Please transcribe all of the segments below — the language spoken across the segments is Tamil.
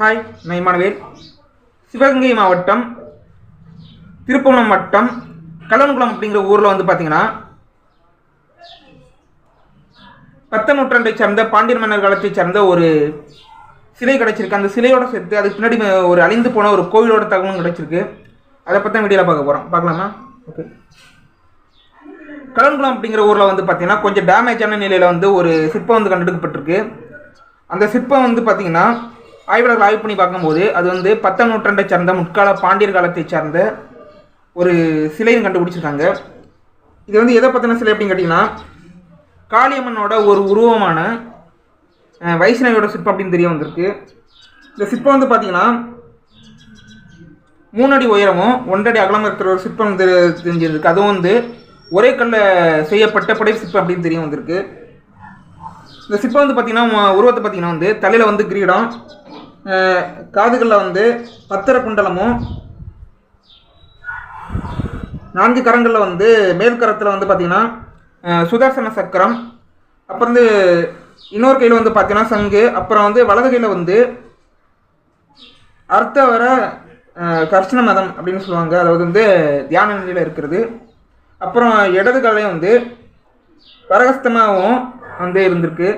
ஹாய் நான் இமானுவேல் சிவகங்கை மாவட்டம் திருப்பவனம் வட்டம் கல்லன்குளம் அப்படிங்கிற ஊரில் வந்து பார்த்தீங்கன்னா பத்தாம் நூற்றாண்டை சார்ந்த பாண்டியர் மன்னர் காலத்தை சார்ந்த ஒரு சிலை கிடச்சிருக்கு. அந்த சிலையோட சேர்த்து அதுக்கு பின்னாடி ஒரு அழிந்து போன ஒரு கோவிலோட தகவலும் கிடச்சிருக்கு. அதை பற்றி தான் வீடியோவில் பார்க்க போகிறோம் பார்க்கலாமா? ஓகே கலன்குளம் அப்படிங்கிற ஊரில் வந்து பார்த்திங்கன்னா கொஞ்சம் டேமேஜான நிலையில் வந்து ஒரு சிற்பம் வந்து கண்டெடுக்கப்பட்டிருக்கு. அந்த சிற்பம் வந்து பார்த்திங்கன்னா ஆய்வாளர்கள் ஆய்வு பண்ணி பார்க்கும்போது அது வந்து பத்தாம் நூற்றாண்டை சார்ந்த முற்கால பாண்டியர் காலத்தை சார்ந்த ஒரு சிலையும் கண்டுபிடிச்சிருக்காங்க. இது வந்து எதை பற்றின சிலை அப்படின்னு கேட்டிங்கன்னா காளியம்மனோட ஒரு உருவமான வைஷ்ணவியோட சிற்பம் அப்படின்னு தெரிய வந்திருக்கு. இந்த சிற்பம் வந்து பார்த்தீங்கன்னா மூணு அடி உயரமும் ஒன்றடி அகலம் இருக்கிற ஒரு சிற்பம் வந்து தெரிஞ்சிருக்கு. அதுவும் வந்து ஒரே கல்ல செய்யப்பட்ட புடை சிற்பம் அப்படின்னு தெரிய வந்திருக்கு. இந்த சிற்பம் வந்து பார்த்தீங்கன்னா உருவத்தை பார்த்தீங்கன்னா வந்து தலையில் வந்து கிரீடம் காதுகளில் வந்து பத்திர குண்டலமும் நான்கு கரங்களில் வந்து மேல் கரத்தில் வந்து பார்த்திங்கன்னா சுதர்சன சக்கரம் அப்புறம் வந்து இன்னொரு கையில் வந்து பார்த்தீங்கன்னா சங்கு அப்புறம் வந்து வலது கையில் வந்து அர்த்த வர கர்ஷன மதம் அப்படின்னு சொல்லுவாங்க. அதாவது வந்து தியான நிலையில் இருக்கிறது. அப்புறம் இடது காலையும் வந்து வரகஸ்தமாகவும் வந்து இருந்திருக்கு.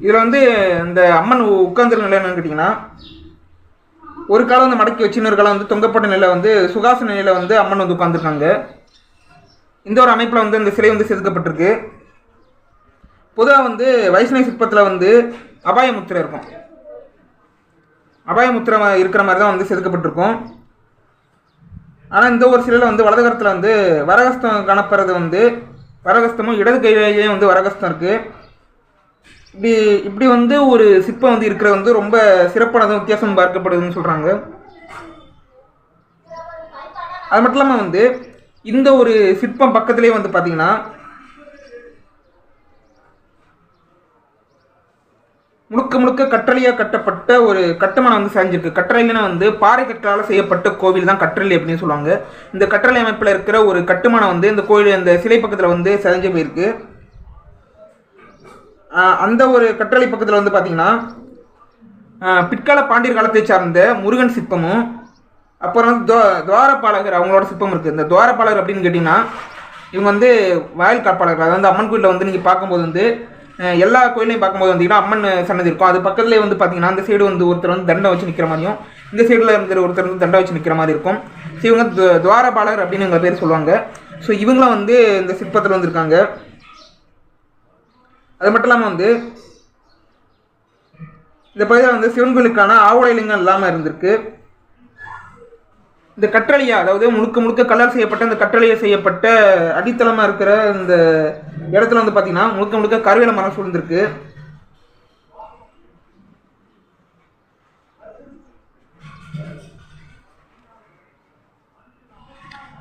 இதில் வந்து இந்த அம்மன் உட்கார்ந்துருக்க நிலை என்னன்னு கேட்டிங்கன்னா ஒரு காலம் வந்து மடக்கி வச்சு இன்னொரு காலம் வந்து தொங்கப்பட்ட நிலையில் வந்து சுகாசன நிலையில் வந்து அம்மன் வந்து உட்காந்துருக்காங்க இந்த ஒரு அமைப்பில் வந்து இந்த சிலை வந்து செதுக்கப்பட்டிருக்கு. பொதுவாக வந்து வைஷ்ணவ சிற்பத்தில் வந்து அபாய முத்திரை இருக்கும். அபாய முத்திரை இருக்கிற மாதிரி தான் வந்து செதுக்கப்பட்டிருக்கும். ஆனால் இந்த ஒரு சிலையில் வந்து வலதுகரத்தில் வந்து வரகஸ்தம் காணப்படுறது வந்து வரகஸ்தமும் இடது கையிலேயே வந்து வரகஸ்தம் இருக்குது இப்படி இப்படி வந்து ஒரு சிற்பம் வந்து இருக்கிற வந்து ரொம்ப சிறப்பானதும் வித்தியாசம் பார்க்கப்படுதுன்னு சொல்கிறாங்க அது மட்டும் இல்லாமல் வந்து இந்த ஒரு சிற்பம் பக்கத்துலேயே வந்து பார்த்தீங்கன்னா முழுக்க முழுக்க கற்றலையாக கட்டப்பட்ட ஒரு கட்டுமானம் வந்து செஞ்சிருக்கு. கற்றலைன்னா வந்து பாறை கற்றால் செய்யப்பட்ட கோவில் தான் கற்றலை அப்படின்னு சொல்லுவாங்க. இந்த கற்றலை அமைப்பில் இருக்கிற ஒரு கட்டுமானம் வந்து இந்த கோயில் இந்த சிலை பக்கத்தில் வந்து செஞ்சு போயிருக்கு. அந்த ஒரு கட்டளை பக்கத்தில் வந்து பார்த்தீங்கன்னா பிற்கால பாண்டியர் காலத்தை சார்ந்த முருகன் சிற்பமும் அப்புறம் வந்து துவா துவாரபாலகர் அவங்களோட சிற்பம் இருக்குது இந்த துவாரபாலகர் அப்படின்னு கேட்டிங்கன்னா இவங்க வந்து வயல் காப்பாளர்கள். அதாவது அம்மன் கோயிலில் வந்து நீங்கள் பார்க்கும்போது வந்து எல்லா கோயிலையும் பார்க்கும்போது வந்தீங்கன்னா அம்மன் சன்னதி இருக்கும். அது பக்கத்துலேயே வந்து பார்த்தீங்கன்னா அந்த சைடு வந்து ஒருத்தர் வந்து தண்டை வச்சு நிற்கிற மாதிரியும் இந்த சைடில் இருக்கிற ஒருத்தர் வந்து தண்டை வச்சு நிற்கிற மாதிரி இருக்கும். ஸோ இவங்க துவாரபாலகர் அப்படின்னு இவங்க பேர் சொல்லுவாங்க. ஸோ இவங்களாம் வந்து இந்த சிற்பத்தில் வந்திருக்காங்க அது மட்டும் இல்லாமல் வந்து இந்த பகுதியில் வந்து சிவன் கோயிலுக்கான ஆவுடைலிங்கம் இல்லாமல் இருந்திருக்கு. இந்த கற்றளியா அதாவது முழுக்க முழுக்க கல்லால் செய்யப்பட்ட இந்த கற்றளியா செய்யப்பட்ட அடித்தளமாக இருக்கிற இந்த இடத்துல வந்து பார்த்தீங்கன்னா முழுக்க முழுக்க கருவேல மரம் சூழ்ந்திருக்கு.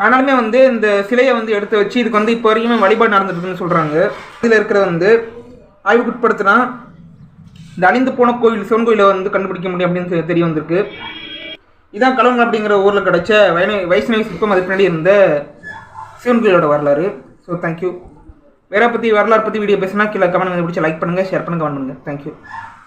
ஆனாலுமே வந்து இந்த சிலையை வந்து எடுத்து வச்சு இதுக்கு வந்து இப்போ வரைக்குமே வழிபாடு நடந்துருக்குன்னு சொல்கிறாங்க இதில் இருக்கிற வந்து ஆய்வுக்குட்படுத்தினா இந்த அழிந்து போன கோவில் சிவன் கோயிலை வந்து கண்டுபிடிக்க முடியும் அப்படின்னு தெரிய வந்திருக்கு. இதான் கலவன் அப்படிங்கிற ஊரில் கிடைச்ச வைண வைஷ்ணவி சிற்பம் அதுக்கு பின்னாடி இருந்த சிவன் கோயிலோட வரலாறு. ஸோ தேங்க்யூ வேற பற்றி வரலாறு பற்றி வீடியோ பேசினா கீழே கமெண்ட் பிடிச்சி லைக் பண்ணுங்கள் ஷேர் பண்ணுங்கள் கமெண்ட் பண்ணுங்கள் தேங்க்யூ